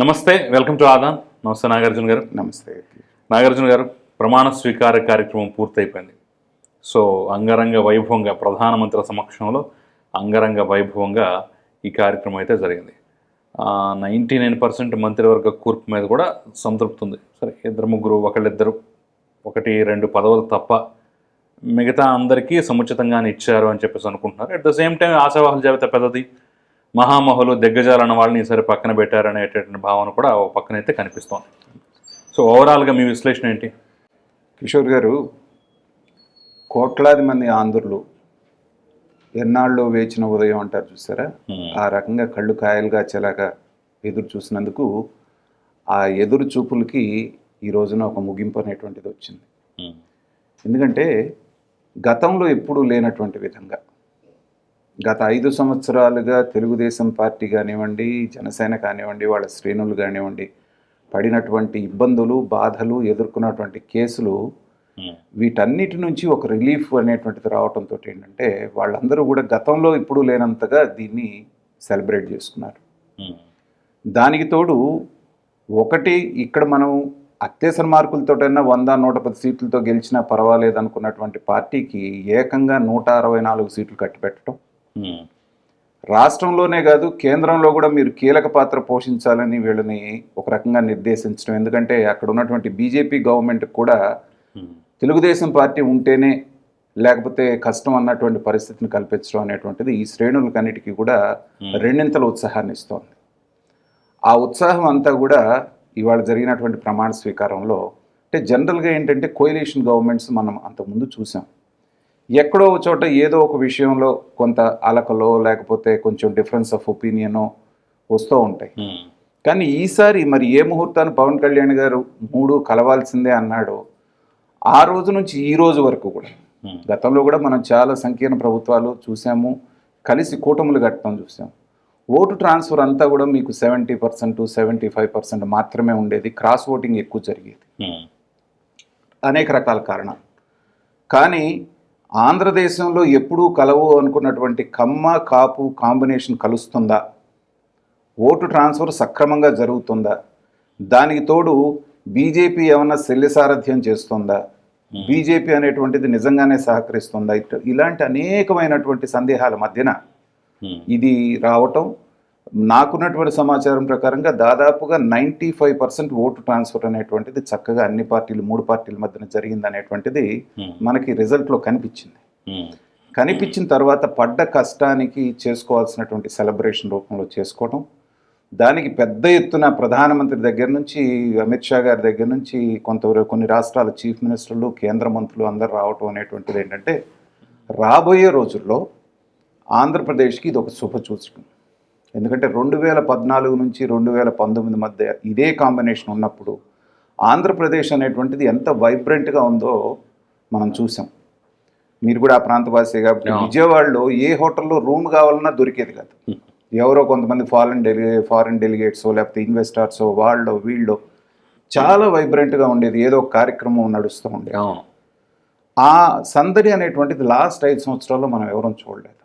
నమస్తే welcome to Aadan. నమస్తే నాగార్జున గారు. నమస్తే. నాగార్జున గారు ప్రమాణ స్వీకార కార్యక్రమం పూర్తయిపోయింది. సో అంగరంగ వైభవంగా ప్రధానమంత్రి సమక్షంలో అంగరంగ వైభవంగా ఈ కార్యక్రమం అయితే జరిగింది. నైంటీ నైన్ పర్సెంట్ మంత్రివర్గ కూర్పు మీద కూడా సంతృప్తి ఉంది. సరే ఇద్దరు ముగ్గురు ఒకళ్ళిద్దరు ఒకటి రెండు పదవులు తప్ప మిగతా అందరికీ సముచితంగానే ఇచ్చారు అని చెప్పేసి అనుకుంటున్నారు. అట్ ద సేమ్ టైం ఆశావాహుల జాబితా పెద్దది. మహామహులు దిగ్గజాలన్న వాళ్ళని ఈసారి పక్కన పెట్టారనేటటువంటి భావన కూడా ఒక పక్కనైతే కనిపిస్తోంది. సో ఓవరాల్గా మీ విశ్లేషణ ఏంటి? కిషోర్ గారు కోట్లాది మంది ఆంధ్రులు ఎన్నాళ్ళు వేచిన ఉదయం అంటారు చూసారా. ఆ రకంగా కళ్ళు కాయలుగా చెలాగా ఎదురు చూసినందుకు ఆ ఎదురు చూపులకి ఈ రోజున ఒక ముగింపు అనేటువంటిది వచ్చింది. ఎందుకంటే గతంలో ఎప్పుడూ లేనటువంటి విధంగా గత ఐదు సంవత్సరాలుగా తెలుగుదేశం పార్టీ కానివ్వండి జనసేన కానివ్వండి వాళ్ళ శ్రేణులు కానివ్వండి పడినటువంటి ఇబ్బందులు బాధలు ఎదుర్కొన్నటువంటి కేసులు వీటన్నిటి నుంచి ఒక రిలీఫ్ అనేటువంటిది రావడంతో ఏంటంటే వాళ్ళందరూ కూడా గతంలో ఇప్పుడు లేనంతగా దీన్ని సెలబ్రేట్ చేసుకున్నారు. దానికి తోడు ఒకటి ఇక్కడ మనం అత్యవసర మార్కులతోటైనా వంద నూట పది సీట్లతో గెలిచినా పర్వాలేదు అనుకున్నటువంటి పార్టీకి ఏకంగా నూట అరవై నాలుగు సీట్లు కట్టిపెట్టడం రాష్ట్రంలోనే కాదు కేంద్రంలో కూడా మీరు కీలక పాత్ర పోషించాలని వీళ్ళని ఒక రకంగా నిర్దేశించడం. ఎందుకంటే అక్కడ ఉన్నటువంటి బీజేపీ గవర్నమెంట్ కూడా తెలుగుదేశం పార్టీ ఉంటేనే లేకపోతే కష్టం అన్నటువంటి పరిస్థితిని కల్పించడం అనేటువంటిది ఈ శ్రేణులకన్నిటికీ కూడా రెండింతల ఉత్సాహాన్ని ఇస్తోంది. ఆ ఉత్సాహం అంతా కూడా ఇవాళ జరిగినటువంటి ప్రమాణ స్వీకారంలో అంటే జనరల్గా ఏంటంటే కోయిలేషన్ గవర్నమెంట్స్ మనం అంతకుముందు చూసాం. ఎక్కడో ఒక చోట ఏదో ఒక విషయంలో కొంత అలకలో లేకపోతే కొంచెం డిఫరెన్స్ ఆఫ్ ఒపీనియనో వస్తూ ఉంటాయి. ఉమ్, కానీ ఈసారి మరి ఏ ముహూర్తాన్ని పవన్ కళ్యాణ్ గారు మూడు కలవాల్సిందే అన్నాడో ఆ రోజు నుంచి ఈ రోజు వరకు కూడా. ఉమ్, గతంలో కూడా మనం చాలా సంకీర్ణ ప్రభుత్వాలు చూసాము కలిసి కూటములు కట్టడం చూసాం ఓటు ట్రాన్స్ఫర్ అంతా కూడా మీకు seventy percent seventy five percent మాత్రమే ఉండేది క్రాస్ ఓటింగ్ ఎక్కువ జరిగేది. ఉమ్, అనేక రకాల కారణాలు. కానీ ఆంధ్రదేశంలో ఎప్పుడూ కలవు అనుకున్నటువంటి కమ్మ కాపు కాంబినేషన్ కలుస్తుందా? ఓటు ట్రాన్స్ఫర్ సక్రమంగా జరుగుతుందా? దానికి తోడు బీజేపీ ఏమన్నా శల్యసారథ్యం చేస్తుందా? బీజేపీ అనేటువంటిది నిజంగానే సహకరిస్తుందా? ఇట్- ఇలాంటి అనేకమైనటువంటి సందేహాల మధ్యన ఇది రావటం నాకున్నటువంటి సమాచారం ప్రకారంగా దాదాపుగా ninety five percent vote transfer అనేటువంటిది చక్కగా అన్ని పార్టీలు మూడు పార్టీల మధ్యన జరిగింది అనేటువంటిది మనకి రిజల్ట్లో కనిపించింది. కనిపించిన తర్వాత పడ్డ కష్టానికి చేసుకోవాల్సినటువంటి సెలబ్రేషన్ రూపంలో చేసుకోవడం దానికి పెద్ద ఎత్తున ప్రధానమంత్రి దగ్గర నుంచి అమిత్ షా గారి దగ్గర నుంచి కొంత కొన్ని రాష్ట్రాల చీఫ్ మినిస్టర్లు కేంద్ర మంత్రులు అందరు రావటం అనేటువంటిది ఏంటంటే రాబోయే రోజుల్లో ఆంధ్రప్రదేశ్కి ఇది ఒక శుభ సూచకం. ఎందుకంటే రెండు వేల పద్నాలుగు నుంచి రెండు వేల పంతొమ్మిది మధ్య ఇదే కాంబినేషన్ ఉన్నప్పుడు ఆంధ్రప్రదేశ్ అనేటువంటిది ఎంత వైబ్రెంట్గా ఉందో మనం చూసాం. మీరు కూడా ఆ ప్రాంతవాసి కాబట్టి. విజయవాడలో ఏ హోటల్లో రూమ్ కావాలన్నా దొరికేది కాదు. ఎవరో కొంతమంది ఫారెన్ డెలి ఫారెన్ డెలిగేట్స్ లేకపోతే ఇన్వెస్టర్స్ వాళ్ళు వీళ్ళు చాలా వైబ్రెంట్గా ఉండేది. ఏదో కార్యక్రమం నడుస్తూ ఉండేది. ఆ సందడి అనేటువంటిది లాస్ట్ ఐదు సంవత్సరాల్లో మనం ఎవరూ చూడలేదు.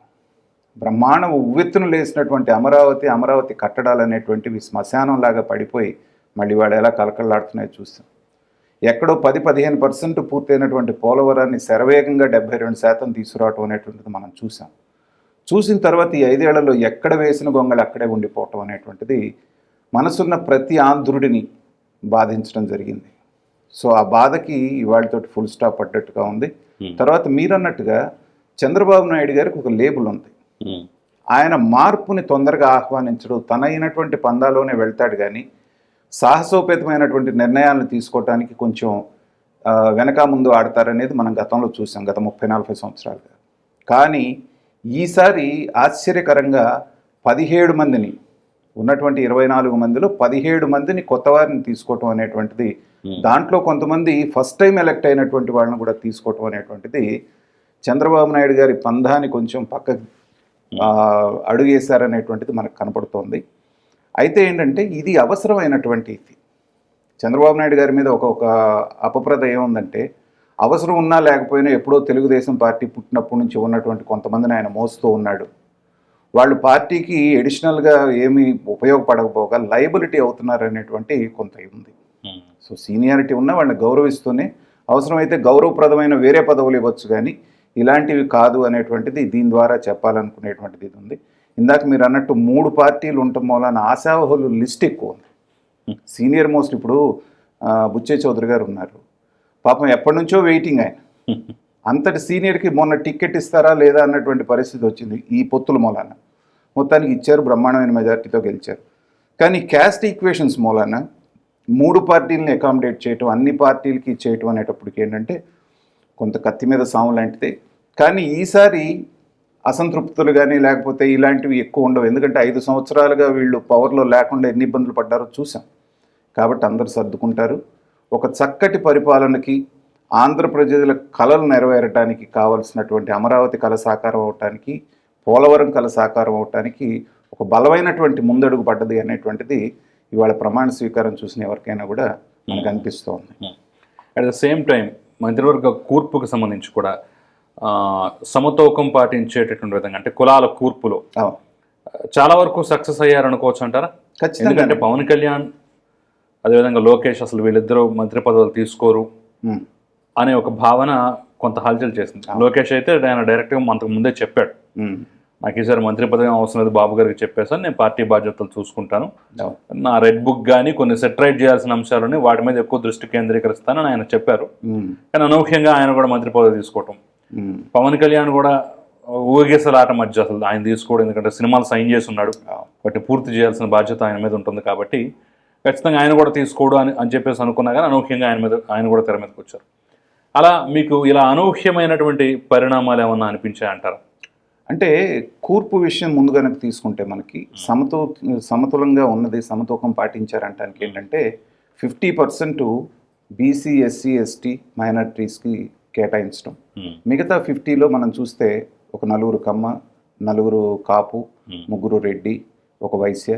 బ్రహ్మాండం ఉవ్వెత్తున లేసినటువంటి అమరావతి అమరావతి కట్టడాలు అనేటువంటివి శ్మశానంలాగా పడిపోయి మళ్ళీ వాడు ఎలా కలకల్లాడుతున్నాయో చూస్తాం. ఎక్కడో పది పదిహేను పర్సెంట్ పూర్తయినటువంటి పోలవరాన్ని శరవేగంగా డెబ్బై రెండు శాతం తీసుకురావటం అనేటువంటిది మనం చూసాం. చూసిన తర్వాత ఈ ఐదేళ్ళలో ఎక్కడ వేసిన గొంగళి అక్కడే ఉండిపోవటం అనేటువంటిది మనసున్న ప్రతి ఆంధ్రుడిని బాధించడం జరిగింది. సో ఆ బాధకి ఇవాళతోటి ఫుల్ స్టాప్ పడ్డట్టుగా ఉంది. తర్వాత మీరన్నట్టుగా చంద్రబాబు నాయుడు గారికి ఒక లేబుల్ ఉంది. ఆయన మార్పుని తొందరగా ఆహ్వానించడు. తనైనటువంటి పందాలోనే వెళ్తాడు కానీ సాహసోపేతమైనటువంటి నిర్ణయాలను తీసుకోవటానికి కొంచెం వెనక ముందు ఆడతారనేది మనం గతంలో చూసాం గత ముప్పై నలభై సంవత్సరాలుగా. కానీ ఈసారి ఆశ్చర్యకరంగా పదిహేడు మందిని ఉన్నటువంటి ఇరవై నాలుగు మందిలో పదిహేడు మందిని కొత్త వారిని తీసుకోవటం అనేటువంటిది. దాంట్లో కొంతమంది ఫస్ట్ టైం ఎలక్ట్ అయినటువంటి వాళ్ళని కూడా తీసుకోవటం అనేటువంటిది చంద్రబాబు నాయుడు గారి పందాన్ని కొంచెం పక్కకి అడుగేశారనేటువంటిది మనకు కనపడుతోంది. అయితే ఏంటంటే ఇది అవసరమైనటువంటి ఇది. చంద్రబాబు నాయుడు గారి మీద ఒక ఒక అపప్రద ఏముందంటే అవసరం ఉన్నా లేకపోయినా ఎప్పుడో తెలుగుదేశం పార్టీ పుట్టినప్పటి నుంచి ఉన్నటువంటి కొంతమందిని ఆయన మోస్తూ ఉన్నాడు. వాళ్ళు పార్టీకి ఎడిషనల్గా ఏమి ఉపయోగపడకపోగా లయబిలిటీ అవుతున్నారు అనేటువంటి కొంత ఉంది. సో సీనియారిటీ ఉన్న వాళ్ళని గౌరవిస్తూనే అవసరమైతే గౌరవప్రదమైన వేరే పదవులు ఇవ్వచ్చు కానీ ఇలాంటివి కాదు అనేటువంటిది దీని ద్వారా చెప్పాలనుకునేటువంటిది ఇది ఉంది. ఇందాక మీరు అన్నట్టు మూడు పార్టీలు ఉండటం వలన ఆశావహులు లిస్ట్ ఎక్కువ ఉంది. సీనియర్ మోస్ట్ ఇప్పుడు బుచ్చే చౌదరి గారు ఉన్నారు. పాపం ఎప్పటి నుంచో వెయిటింగ్ ఆయన. అంతటి సీనియర్కి మొన్న టికెట్ ఇస్తారా లేదా అన్నటువంటి పరిస్థితి వచ్చింది ఈ పొత్తుల మూలాన. మొత్తానికి ఇచ్చారు బ్రహ్మాండమైన మెజార్టీతో గెలిచారు. కానీ క్యాస్ట్ ఈక్వేషన్స్ మూలాన మూడు పార్టీలని అకామిడేట్ చేయటం అన్ని పార్టీలకి చేయటం అనేటప్పటికి ఏంటంటే కొంత కత్తి మీద సాము లాంటిది. కానీ ఈసారి అసంతృప్తులు కానీ లేకపోతే ఇలాంటివి ఎక్కువ ఉండవు. ఎందుకంటే ఐదు సంవత్సరాలుగా వీళ్ళు పవర్లో లేకుండా ఎన్ని ఇబ్బందులు పడ్డారో చూసాం. కాబట్టి అందరూ సర్దుకుంటారు. ఒక చక్కటి పరిపాలనకి ఆంధ్ర ప్రజల కళలు నెరవేరటానికి కావలసినటువంటి అమరావతి కళ సాకారం అవటానికి పోలవరం కళ సాకారం అవటానికి ఒక బలమైనటువంటి ముందడుగు పడ్డది అనేటువంటిది ఇవాళ ప్రమాణ స్వీకారం చూసిన ఎవరికైనా కూడా మనకు అనిపిస్తోంది. అట్ ద సేమ్ టైం మంత్రివర్గ కూర్పుకు సంబంధించి కూడా సమతూకం పాటించేటటువంటి విధంగా అంటే కులాల కూర్పులో. చాలా వరకు సక్సెస్ అయ్యారు అనుకోవచ్చు అంటారా ఎందుకంటే పవన్ కళ్యాణ్ అదేవిధంగా లోకేష్ అసలు వీళ్ళిద్దరూ మంత్రి పదవులు తీసుకోరు అనే ఒక భావన కొంత హల్చల్ చేసింది. లోకేష్ అయితే ఆయన డైరెక్ట్గా అంతకు ముందే చెప్పాడు. నాకు ఈసారి మంత్రి పదవి అవసరం లేదు బాబు గారికి చెప్పేసాను నేను పార్టీ బాధ్యతలు చూసుకుంటాను. నా రెడ్ బుక్ కానీ కొన్ని సెటరైట్ చేయాల్సిన అంశాలని వాటి మీద ఎక్కువ దృష్టి కేంద్రీకరిస్తానని ఆయన చెప్పారు. కానీ అనూహ్యంగా ఆయన కూడా మంత్రి పదవి తీసుకోవటం. పవన్ కళ్యాణ్ కూడా ఊగేసలాట మధ్య అసలు ఆయన తీసుకోవడం ఎందుకంటే సినిమాలు సైన్ చేసి ఉన్నాడు. వాటిని పూర్తి చేయాల్సిన బాధ్యత ఆయన మీద ఉంటుంది కాబట్టి ఖచ్చితంగా ఆయన కూడా తీసుకోడు అని అని చెప్పేసి అనుకున్నా కానీ అనూహ్యంగా ఆయన మీద ఆయన కూడా తెర మీదకి వచ్చారు. అలా మీకు ఇలా అనూహ్యమైనటువంటి పరిణామాలు ఏమన్నా అనిపించాయంటారా అంటే కూర్పు విషయం ముందు కనుక తీసుకుంటే మనకి సమతూ సమతులంగా ఉన్నది సమతూకం పాటించారంటానికి ఏంటంటే fifty percent BC SC ST మైనారిటీస్కి కేటాయించడం. మిగతా ఫిఫ్టీలో మనం చూస్తే ఒక నలుగురు కమ్మ నలుగురు కాపు. ముగ్గురు రెడ్డి ఒక వైశ్య.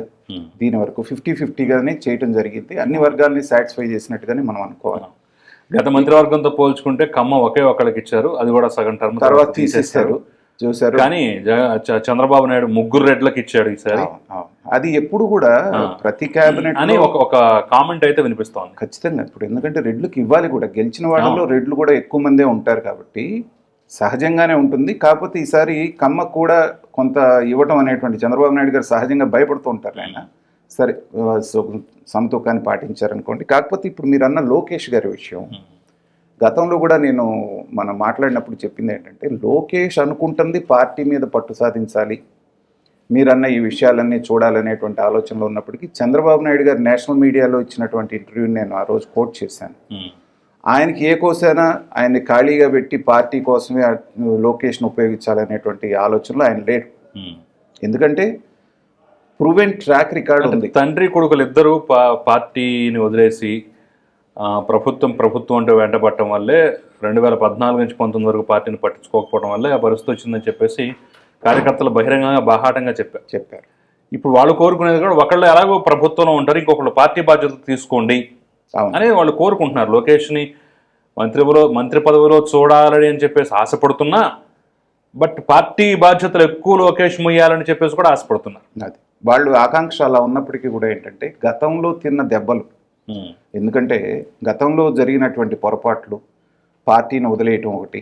దీని వరకు ఫిఫ్టీ ఫిఫ్టీగానే చేయటం జరిగింది. అన్ని వర్గాల్ని సాటిస్ఫై చేసినట్టుగానే మనం అనుకోవాలి. గత మంత్రివర్గంతో పోల్చుకుంటే కమ్మ ఒకే ఒక్కళ్ళకి ఇచ్చారు అది కూడా సగం టర్మ్ తర్వాత తీసేశారు. చూశారు. కానీ చంద్రబాబు నాయుడు ముగ్గురు రెడ్లకి ఇచ్చాడు ఈసారి. అది ఎప్పుడు కూడా ప్రతి క్యాబినెట్ అని ఒక ఒక కామెంట్ అయితే వినిపిస్తోంది. ఖచ్చితంగా. ఇప్పుడు ఎందుకంటే రెడ్లకు ఇవ్వాలి కూడా. గెలిచిన వాళ్ళలో రెడ్లు కూడా ఎక్కువ మందే ఉంటారు కాబట్టి సహజంగానే ఉంటుంది. కాకపోతే ఈసారి కమ్మ కూడా కొంత ఇవ్వటం అనేటువంటి చంద్రబాబు నాయుడు గారు సహజంగా భయపడుతూ ఉంటారు ఆయన సరే సమతూకాన్ని పాటించారనుకోండి. కాకపోతే ఇప్పుడు మీరు అన్న లోకేష్ గారి విషయం. గతంలో కూడా నేను మనం మాట్లాడినప్పుడు చెప్పింది ఏంటంటే లోకేష్ అనుకుంటుంది పార్టీ మీద పట్టు సాధించాలి. మీరన్న ఈ విషయాలన్నీ చూడాలనేటువంటి ఆలోచనలో ఉన్నప్పటికీ చంద్రబాబు నాయుడు గారు నేషనల్ మీడియాలో ఇచ్చినటువంటి ఇంటర్వ్యూని నేను ఆ రోజు కోట్ చేశాను. ఆయనకి ఏ కోసైనా ఆయన్ని ఖాళీగా పెట్టి పార్టీ కోసమే లోకేష్ను ఉపయోగించాలనేటువంటి ఆలోచనలో ఆయన లేడు. ఎందుకంటే ప్రూవెన్ ట్రాక్ రికార్డ్ ఉంది. తండ్రి కొడుకులు ఇద్దరు పార్టీని వదిలేసి ప్రభుత్వం ప్రభుత్వం అంటే వెంటపడటం వల్లే రెండు వేల పద్నాలుగు నుంచి పంతొమ్మిది వరకు పార్టీని పట్టించుకోకపోవడం వల్లే ఆ పరిస్థితి వచ్చిందని చెప్పేసి కార్యకర్తలు బహిరంగంగా బాహాటంగా చెప్పారు చెప్పారు. ఇప్పుడు వాళ్ళు కోరుకునేది కూడా ఒకళ్ళు ఎలాగో ప్రభుత్వంలో ఉంటారు ఇంకొకళ్ళు పార్టీ బాధ్యతలు తీసుకోండి అనేది వాళ్ళు కోరుకుంటున్నారు. లోకేష్ని మంత్రి మంత్రి పదవిలో చూడాలని అని చెప్పేసి ఆశపడుతున్నా బట్ పార్టీ బాధ్యతలు ఎక్కువ లోకేష్ ముయ్యాలని చెప్పేసి కూడా ఆశపడుతున్నారు. అది. వాళ్ళు ఆకాంక్ష అలా ఉన్నప్పటికీ కూడా ఏంటంటే గతంలో తిన్న దెబ్బలు ఎందుకంటే గతంలో జరిగినటువంటి పొరపాట్లు పార్టీని వదిలేయటం ఒకటి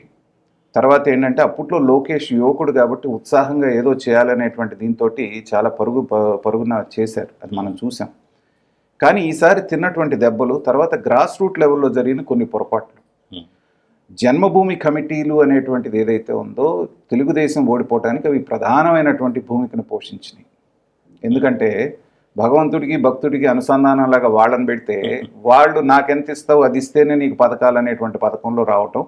తర్వాత ఏంటంటే అప్పట్లో లోకేష్ యువకుడు కాబట్టి ఉత్సాహంగా ఏదో చేయాలనేటువంటి దీంతో చాలా పరుగు పరుగున చేశారు. అది మనం చూసాం. కానీ ఈసారి తిన్నటువంటి దెబ్బలు తర్వాత గ్రాస్ రూట్ లెవెల్లో జరిగిన కొన్ని పొరపాట్లు. జన్మభూమి కమిటీలు అనేటువంటిది ఏదైతే ఉందో తెలుగుదేశం ఓడిపోవడానికి అవి ప్రధానమైనటువంటి భూమికను పోషించినాయి. ఎందుకంటే భగవంతుడికి భక్తుడికి అనుసంధానంలాగా వాళ్ళని పెడితే వాళ్ళు నాకెంత ఇస్తావు అది ఇస్తేనే నీకు పథకాలు అనేటువంటి పథకంలో రావటం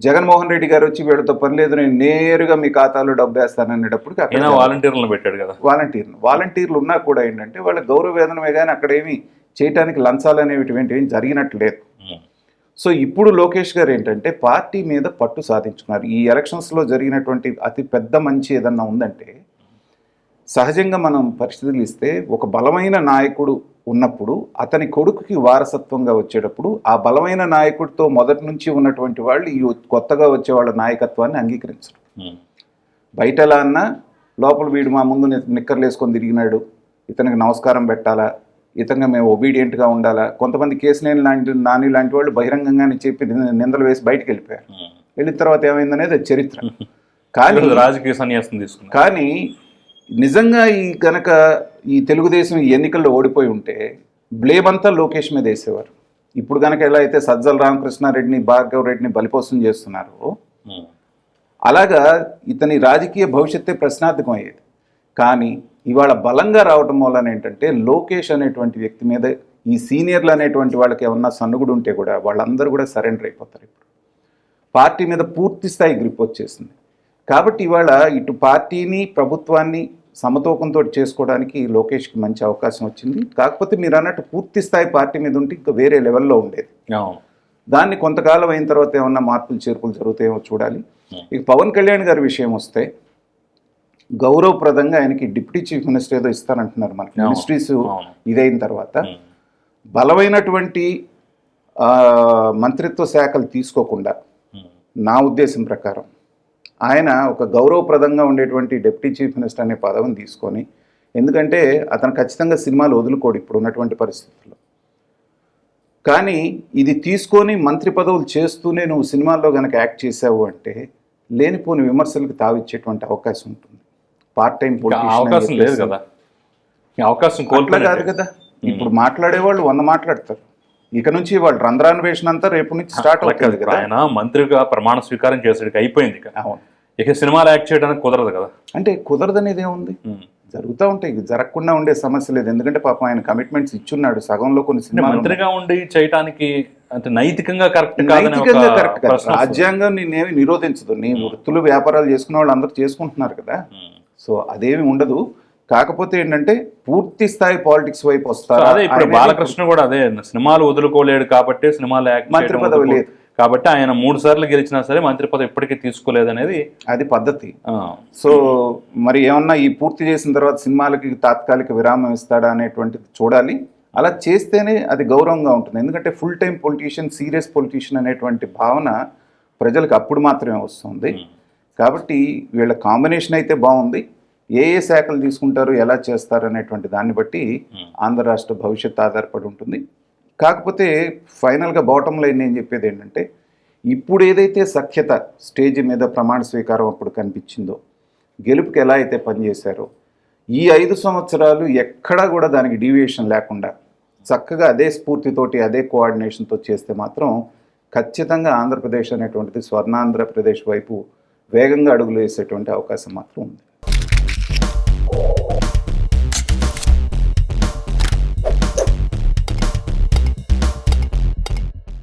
జగన్మోహన్ రెడ్డి గారు వచ్చి వీళ్ళతో పని లేదు నేను నేరుగా మీ ఖాతాలో డబ్బు వేస్తాననేటప్పటికి అక్కడ వాలంటీర్లను పెట్టాడు కదా. వాలంటీర్లు. వాలంటీర్లు ఉన్నా కూడా ఏంటంటే వాళ్ళ గౌరవ వేతనమే కానీ అక్కడ ఏమి చేయటానికి లంచాలు అనేవి ఏం జరిగినట్టు లేదు. ఉమ్, సో ఇప్పుడు లోకేష్ గారు ఏంటంటే పార్టీ మీద పట్టు సాధించుకున్నారు. ఈ ఎలక్షన్స్లో జరిగినటువంటి అతి పెద్ద మంచి ఏదన్నా ఉందంటే సహజంగా మనం పరిస్థితులు ఇస్తే ఒక బలమైన నాయకుడు ఉన్నప్పుడు అతని కొడుకుకి వారసత్వంగా వచ్చేటప్పుడు ఆ బలమైన నాయకుడితో మొదటి నుంచి ఉన్నటువంటి వాళ్ళు ఈ కొత్తగా వచ్చే వాళ్ళ నాయకత్వాన్ని అంగీకరించరు. బయట ఎలా అన్నా లోపల వీడు మా ముందు నిక్కర్లు వేసుకొని తిరిగినాడు ఇతనికి నమస్కారం పెట్టాలా ఇతనికి మేము ఒబీడియంట్గా ఉండాలా కొంతమంది కేసునేని లాంటి నాని లాంటి వాళ్ళు బహిరంగంగానే చెప్పి నింద- నిందలు వేసి బయటకు వెళ్ళిపోయారు. వెళ్ళిన తర్వాత ఏమైందనేది చరిత్ర. కానీ రాజకీయ సన్యాసం తీసుకున్నారు. కానీ నిజంగా ఈ కనుక ఈ తెలుగుదేశం ఈ ఎన్నికల్లో ఓడిపోయి ఉంటే బ్లేమ్ అంతా లోకేష్ మీద వేసేవారు. ఇప్పుడు కనుక ఎలా అయితే సజ్జల రామకృష్ణారెడ్డిని భార్గవ్ రెడ్డిని బలిపోసం చేస్తున్నారో. అలాగా ఇతని రాజకీయ భవిష్యత్తే ప్రశ్నార్థకం అయ్యేది కానీ ఇవాళ బలంగా రావటం వలన ఏంటంటే లోకేష్ అనేటువంటి వ్యక్తి మీద ఈ సీనియర్లు అనేటువంటి వాళ్ళకి ఏమన్నా సన్నుగుడు ఉంటే కూడా వాళ్ళందరూ కూడా సరెండర్ అయిపోతారు ఇప్పుడు. పార్టీ మీద పూర్తి స్థాయి గ్రిప్ వచ్చేసింది. కాబట్టి ఇవాళ ఇటు పార్టీని ప్రభుత్వాన్ని సమతూకంతో చేసుకోవడానికి లోకేష్కి మంచి అవకాశం వచ్చింది కాకపోతే మీరు అన్నట్టు పూర్తి స్థాయి పార్టీ మీద ఉంటే ఇంకా వేరే లెవెల్లో ఉండేది దాన్ని కొంతకాలం అయిన తర్వాత ఏమన్నా మార్పులు చేర్పులు జరుగుతాయేమో చూడాలి ఇక పవన్ కళ్యాణ్ గారి విషయం వస్తే గౌరవప్రదంగా ఆయనకి డిప్యూటీ చీఫ్ మినిస్టర్ ఏదో ఇస్తారంటున్నారు మనకి. మినిస్ట్రీస్. ఇదైన తర్వాత. బలమైనటువంటి మంత్రిత్వ శాఖలు తీసుకోకుండా. నా ఉద్దేశం ప్రకారం ఆయన ఒక గౌరవప్రదంగా ఉండేటువంటి డిప్యూటీ చీఫ్ మినిస్టర్ అనే పదవిని తీసుకొని ఎందుకంటే అతను ఖచ్చితంగా సినిమాలు వదులుకోడు ఇప్పుడు ఉన్నటువంటి పరిస్థితుల్లో. కానీ ఇది తీసుకొని మంత్రి పదవులు చేస్తూనే నువ్వు సినిమాల్లో కనుక యాక్ట్ చేసావు అంటే లేనిపోని విమర్శలకు తావిచ్చేటువంటి అవకాశం ఉంటుంది. పార్ట్ టైం అవకాశం లేదు కదా. అవకాశం అట్లా కాదు కదా. ఇప్పుడు మాట్లాడేవాళ్ళు వంద మాట్లాడతారు. ఇక నుంచి వాళ్ళు రంధ్రాన్వేషణ అంతా రేపు నుంచి స్టార్ట్ అవుతుంది కదా. ఆయన మంత్రిగా ప్రమాణ స్వీకారం చేసేటికి అయిపోయింది అవును. ఇక సినిమాలు యాక్ట్ చేయడానికి కుదరదు కదా అంటే కుదరదనేది ఏముంది ఉమ్. జరుగుతూ ఉంటాయి జరగకుండా ఉండే సమస్య లేదు ఎందుకంటే పాపం ఆయన కమిట్మెంట్స్ ఇచ్చున్నాడు సగంలో కొన్ని ఉన్నాయి. మంత్రిగా ఉండి చేయటానికి అంటే నైతికంగా కరెక్ట్ నైతికంగా కరెక్ట్ కాదు. రాజ్యాంగం నేనేమి నిరోధించదు నీ వృత్తులు వ్యాపారాలు చేసుకునే వాళ్ళు అందరూ చేసుకుంటున్నారు కదా. సో అదేమి ఉండదు కాకపోతే ఏంటంటే పూర్తి స్థాయి పాలిటిక్స్ వైపు వస్తారు అదే ఇప్పుడు బాలకృష్ణ కూడా అదే సినిమాలు వదులుకోలేడు కాబట్టి సినిమాలు మంత్రి పదవి లేదు. కాబట్టి ఆయన మూడు సార్లు గెలిచినా సరే మంత్రి పదవి ఎప్పటికీ తీసుకోలేదు అనేది అది పద్ధతి. సో మరి ఏమన్నా ఈ పూర్తి చేసిన తర్వాత సినిమాలకి తాత్కాలిక విరామం ఇస్తాడా అనేటువంటిది చూడాలి. అలా చేస్తేనే అది గౌరవంగా ఉంటుంది. ఎందుకంటే full time politician serious politician అనేటువంటి భావన ప్రజలకు అప్పుడు మాత్రమే వస్తుంది. కాబట్టి వీళ్ళ కాంబినేషన్ అయితే బాగుంది. ఏ ఏ శాఖలు తీసుకుంటారు ఎలా చేస్తారు అనేటువంటి దాన్ని బట్టి ఆంధ్ర రాష్ట్ర భవిష్యత్తు ఆధారపడి ఉంటుంది. కాకపోతే ఫైనల్గా బాటమ్ లైన్ నేను చెప్పేది ఏంటంటే ఇప్పుడు ఏదైతే సఖ్యత స్టేజ్ మీద ప్రమాణ స్వీకారం అప్పుడు కనిపించిందో గెలుపుకి ఎలా అయితే పనిచేశారో ఈ ఐదు సంవత్సరాలు ఎక్కడా కూడా దానికి డీవియేషన్ లేకుండా చక్కగా అదే స్ఫూర్తితోటి అదే కోఆర్డినేషన్తో చేస్తే మాత్రం ఖచ్చితంగా ఆంధ్రప్రదేశ్ అనేటువంటిది స్వర్ణాంధ్రప్రదేశ్ వైపు వేగంగా అడుగులు వేసేటువంటి అవకాశం మాత్రం ఉంది.